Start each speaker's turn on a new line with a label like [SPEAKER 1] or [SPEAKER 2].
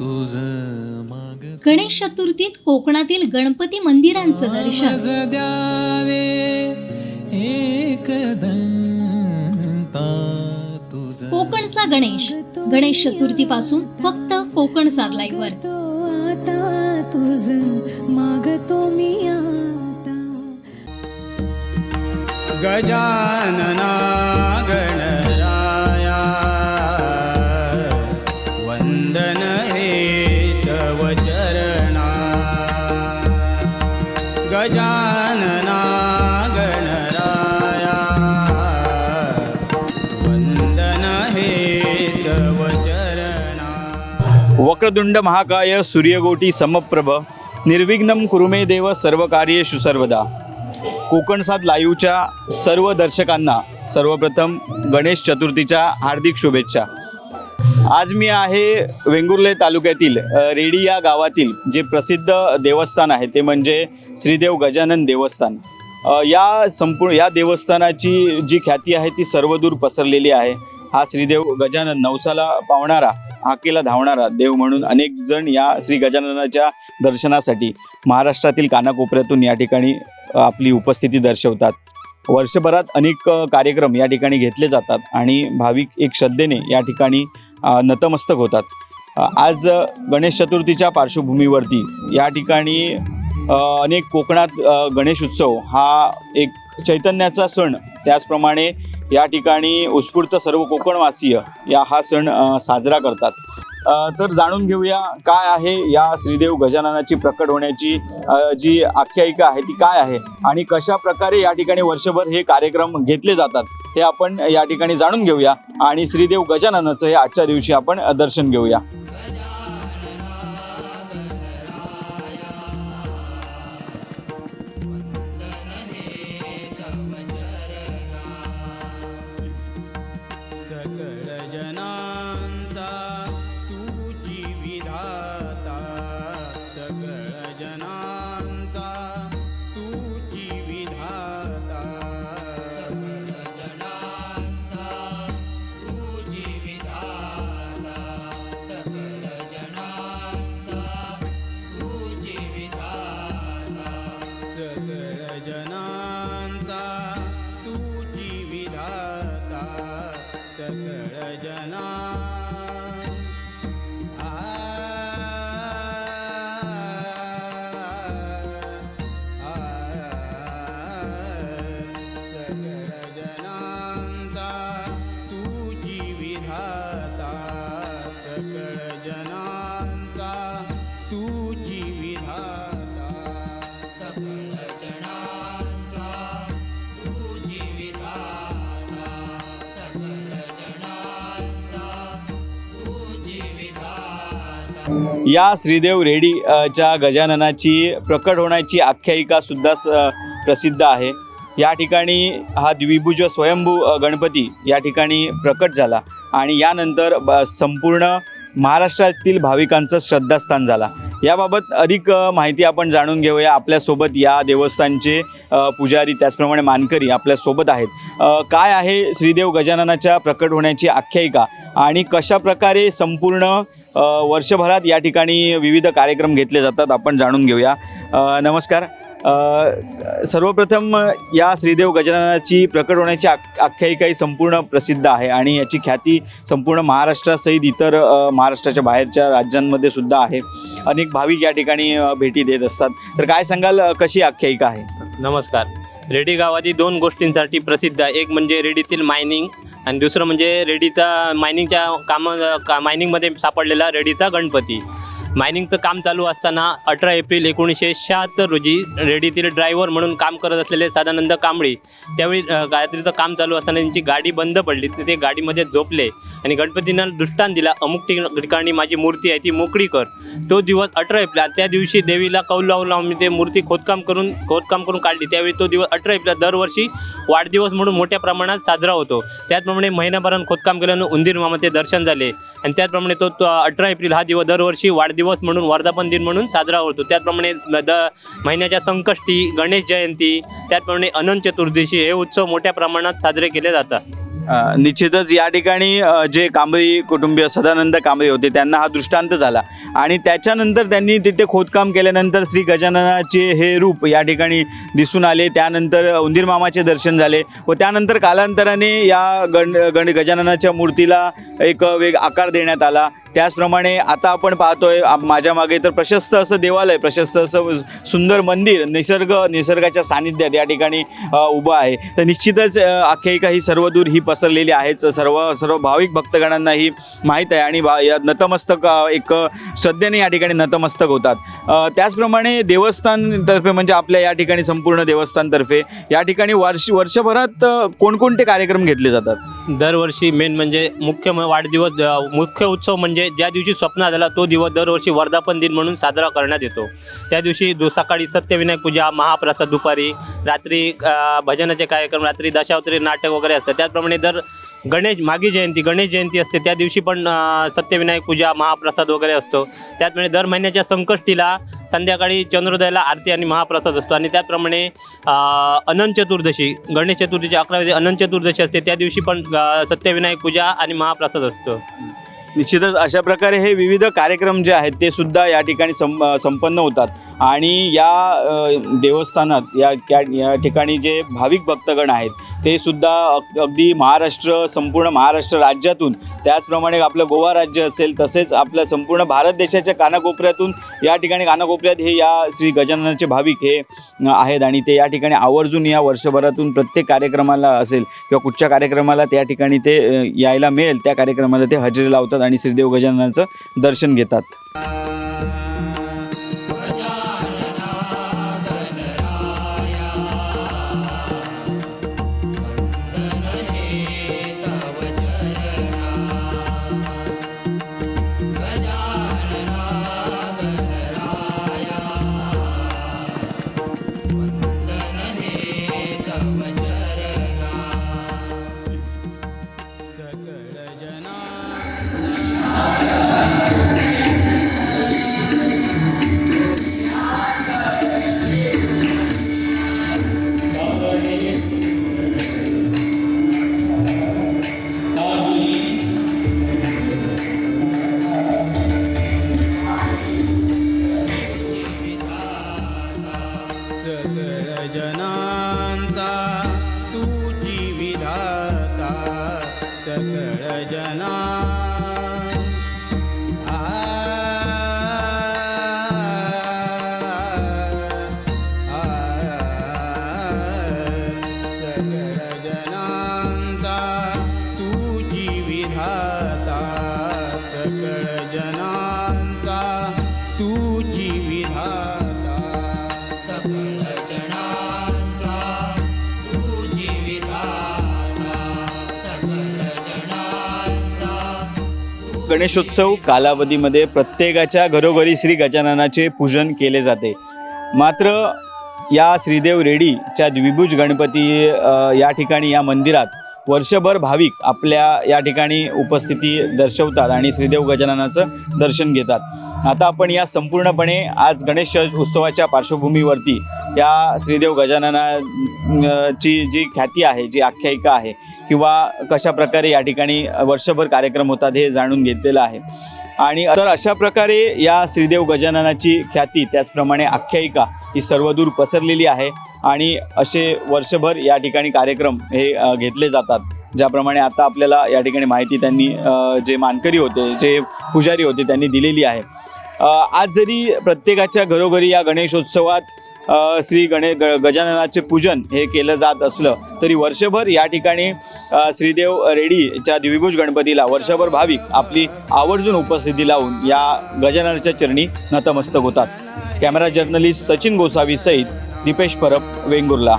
[SPEAKER 1] तुझ माग
[SPEAKER 2] गणेश चतुर्थीत कोकणातील गणपती मंदिरांचं दर्शन.
[SPEAKER 1] द्यावे तुझ.
[SPEAKER 2] कोकणचा गणेश. गणेश चतुर्थी पासून फक्त कोकण सात लाईव्ह वर
[SPEAKER 3] तो आता तुझ मागतो मी आता.
[SPEAKER 4] गजानना गजानना गणराया महाकाय सूर्यगोटी समप्रभ। निर्विघ्नं कुरुमे देव सर्व कार्येषु सर्वदा कोकणसात लाईव्हच्या सर्व दर्शकांना सर्वप्रथम गणेश चतुर्थीच्या हार्दिक शुभेच्छा। आज मी आहे वेंगुर्ले तालुक्यातील रेडी या गावातील जे प्रसिद्ध देवस्थान आहे ते म्हणजे श्रीदेव गजानन देवस्थान. या संपूर्ण या देवस्थानाची जी ख्याती आहे ती सर्वदूर पसरलेली आहे. हा श्रीदेव गजानन नवसाला पावणारा हाकेला धावणारा देव म्हणून अनेक जण या श्री गजाननाच्या दर्शनासाठी महाराष्ट्रातील कानाकोपऱ्यातून या ठिकाणी आपली उपस्थिती दर्शवतात. वर्षभरात अनेक कार्यक्रम या ठिकाणी घेतले जातात आणि भाविक एक श्रद्धेने या ठिकाणी नतमस्तक होतात. आज गणेश चतुर्थीच्या पार्श्वभूमीवरती या ठिकाणी अनेक कोकणात गणेश उत्सव हा एक चैतन्याचा सण. त्याचप्रमाणे या ठिकाणी उत्स्फूर्त सर्व कोकणवासीय या हा सण साजरा करतात. तर जाणून घेऊया काय आहे या श्रीदेव गजाननाची प्रकट होण्याची जी आख्यायिका आहे ती काय आहे आणि कशा प्रकारे या ठिकाणी वर्षभर हे कार्यक्रम घेतले जातात. हे आपण या ठिकाणी जाणून घेऊया. आणि श्रीदेव गजाननाचं हे आजच्या दिवशी आपण दर्शन घेऊया. या श्रीदेव रेडी च्या गजाननाची प्रकट होण्याची आख्यायिका सुद्धा स- प्रसिद्ध आहे. या ठिकाणी हा द्विभुज स्वयंभू गणपती या ठिकाणी प्रकट झाला आणि यानंतर ब- संपूर्ण महाराष्ट्रातील भाविकांचं श्रद्धास्थान झाला. याबाबत अधिक माहिती आपण जाणून घेऊया. आपल्यासोबत या देवस्थानचे पुजारी त्याचप्रमाणे मानकरी आपल्यासोबत आहेत. काय आहे श्रीदेव गजाननाच्या प्रकट होण्याची आख्यायिका? आणि कशा प्रकारे संपूर्ण वर्षभरात या ठिकाणी विविध कार्यक्रम घेतले जातात? आपण जाणून घेऊया. नमस्कार. सर्वप्रथम या श्रीदेव गजाननाची प्रकट होण्याची आख आख्यायिका ही संपूर्ण प्रसिद्ध आहे आणि याची ख्याती संपूर्ण महाराष्ट्रासहित इतर महाराष्ट्राच्या बाहेरच्या राज्यांमध्ये सुद्धा आहे. अनेक भाविक या ठिकाणी भेटी देत असतात. तर काय सांगाल कशी आख्यायिका आहे?
[SPEAKER 5] नमस्कार. रेडी गावातील दोन गोष्टींसाठी प्रसिद्ध आहे. एक म्हणजे रेडीतील मायनिंग आणि दुसरं म्हणजे रेडीचा मायनिंगच्या काम का मायनिंगमध्ये सापडलेला रेडीचा गणपती. मायनिंगचं काम चालू असताना अठरा एप्रिल एकोणीसशे शहात्तर रोजी रेडीतील ड्रायव्हर म्हणून काम करत असलेले सदानंद कांबळी त्यावेळी गायत्रीचं काम चालू असताना त्यांची गाडी बंद पडली. तर ते गाडीमध्ये झोपले आणि गणपतींना दृष्टांत दिला अमुक ठिकाणी माझी मूर्ती आहे ती मोकळी कर. तो दिवस अठरा एप्रिल त्या दिवशी देवीला कौल लावून लावून मी ते मूर्ती खोदकाम करून खोदकाम करून काढली. त्यावेळी तो दिवस अठरा एप्रिल दरवर्षी वाढदिवस म्हणून मोठ्या प्रमाणात साजरा होतो. त्याचप्रमाणे महिनाभरात खोदकाम केल्यानं उंदीर मामाचे दर्शन झाले. आणि त्याचप्रमाणे तो अठरा एप्रिल हा दिवस दरवर्षी वाढदिवस म्हणून वर्धापन दिन म्हणून साजरा होतो. त्याचप्रमाणे द महिन्याच्या संकष्टी गणेश जयंती त्याचप्रमाणे अनंत चतुर्दशी हे उत्सव मोठ्या प्रमाणात साजरे केले जातात.
[SPEAKER 4] निश्चितच या ठिकाणी जे कांबळी कुटुंबीय सदानंद कांबळी होते त्यांना हा दृष्टांत झाला. आणि त्याच्यानंतर त्यांनी तिथे खोदकाम केल्यानंतर श्री गजाननाचे हे रूप या ठिकाणी दिसून आले. त्यानंतर उंदीर मामाचे दर्शन झाले व त्यानंतर कालांतराने या गण गण गजाननाच्या मूर्तीला एक वेग आकार देण्यात आला. त्याचप्रमाणे आता आपण पाहतोय माझ्या मागे तर प्रशस्त असं देवालय प्रशस्त असं सुंदर मंदिर निसर्ग निसर्गाच्या सानिध्यात या ठिकाणी उभं आहे. तर निश्चितच आख्यायिका ही सर्वदूर ही पसरलेली आहेच. सर्व सर्व भाविक भक्तगणांना ही माहीत आहे आणि या नतमस्तक एक सध्याने श्रद्धेने या ठिकाणी नतमस्तक होतात. त्याचप्रमाणे देवस्थानतर्फे म्हणजे आपल्या या ठिकाणी संपूर्ण देवस्थानतर्फे या ठिकाणी वर्ष वर्षभरात कोणकोणते कार्यक्रम घेतले जातात?
[SPEAKER 5] दरवर्षी मेन म्हणजे मुख्य म- वाढदिवस मुख्य उत्सव म्हणजे ज्या दिवशी स्वप्न झाला तो दिवस दरवर्षी वर्धापन दिन म्हणून साजरा करण्यात येतो. त्या दिवशी दु सकाळी सत्यविनायक पूजा महाप्रसाद दुपारी रात्री भजनाचे कार्यक्रम रात्री दशावतरी नाटक वगैरे असतं. त्याचप्रमाणे दर गणेश मागी जयंती गणेश जयंती असते त्या दिवशी पण सत्यविनायक पूजा महाप्रसाद वगैरे असतो. त्याचप्रमाणे दर महिन्याच्या संकष्टीला संध्याकाळी चंद्रोदयाला आरती आणि महाप्रसाद असतो. आणि त्याचप्रमाणे अनंत चतुर्दशी गणेश चतुर्थीची अकरावी अनंत चतुर्दशी असते. त्या दिवशी पण सत्यविनायक पूजा आणि महाप्रसाद असतो.
[SPEAKER 4] निश्चितच अशा प्रकारे हे विविध कार्यक्रम जे आहेत ते सुद्धा या ठिकाणी सं संपन्न होतात. आणि या देवस्थानात या त्या या ठिकाणी जे भाविक भक्तगण आहेत ते सुद्धा अग- अगदी महाराष्ट्र संपूर्ण महाराष्ट्र राज्यातून त्याचप्रमाणे आपलं गोवा राज्य असेल तसेच आपल्या संपूर्ण भारत देशाच्या कानाकोपऱ्यातून या ठिकाणी कानाकोपऱ्यात हे या श्री गजाननाचे भाविक हे आहेत आणि ते या ठिकाणी आवर्जून या वर्षभरातून प्रत्येक कार्यक्रमाला असेल किंवा कुठच्या कार्यक्रमाला त्या ठिकाणी ते यायला मिळेल त्या कार्यक्रमाला ते हजेरी लावतात. आणि श्रीदेव गजाननाचं दर्शन घेतात.
[SPEAKER 1] सकळ
[SPEAKER 4] गणेशोत्सव कालावधीमध्ये प्रत्येकाच्या घरोघरी श्री गजाननाचे पूजन केले जाते. मात्र या श्रीदेव रेड्डीच्या द्विभुज गणपती या ठिकाणी या मंदिरात वर्षभर भाविक आपल्या या ठिकाणी उपस्थिती दर्शवतात आणि श्रीदेव गजाननाचं दर्शन घेतात. आता आपण या संपूर्णपणे आज गणेश उत्सवाच्या पार्श्वभूमीवरती या श्रीदेव गजानना ची जी ख्याती आहे जी आख्यायिका आहे किंवा कशा प्रकारे या ठिकाणी वर्षभर कार्यक्रम होतात हे जाणून घेतलेलं आहे. आणि तर अशा प्रकारे या श्रीदेव गजाननाची ख्याती त्याचप्रमाणे आख्यायिका ही सर्वदूर पसरलेली आहे. आणि असे वर्षभर या ठिकाणी कार्यक्रम हे घेतले जातात. ज्याप्रमाणे आता आपल्याला या ठिकाणी माहिती त्यांनी जे मानकरी होते जे पुजारी होते त्यांनी दिलेली आहे. आज जरी प्रत्येकाच्या घरोघरी या गणेशोत्सवात श्री गणे ग गजाननाचे पूजन हे केलं जात असलं तरी वर्षभर या ठिकाणी श्रीदेव रेड्डीच्या दिविभूष गणपतीला वर्षभर भाविक आपली आवर्जून उपस्थिती लावून या गजाननाच्या चरणी नतमस्तक होतात. कॅमेरा जर्नलिस्ट सचिन गोसावी सहित दीपेश परब वेंगुर्ला.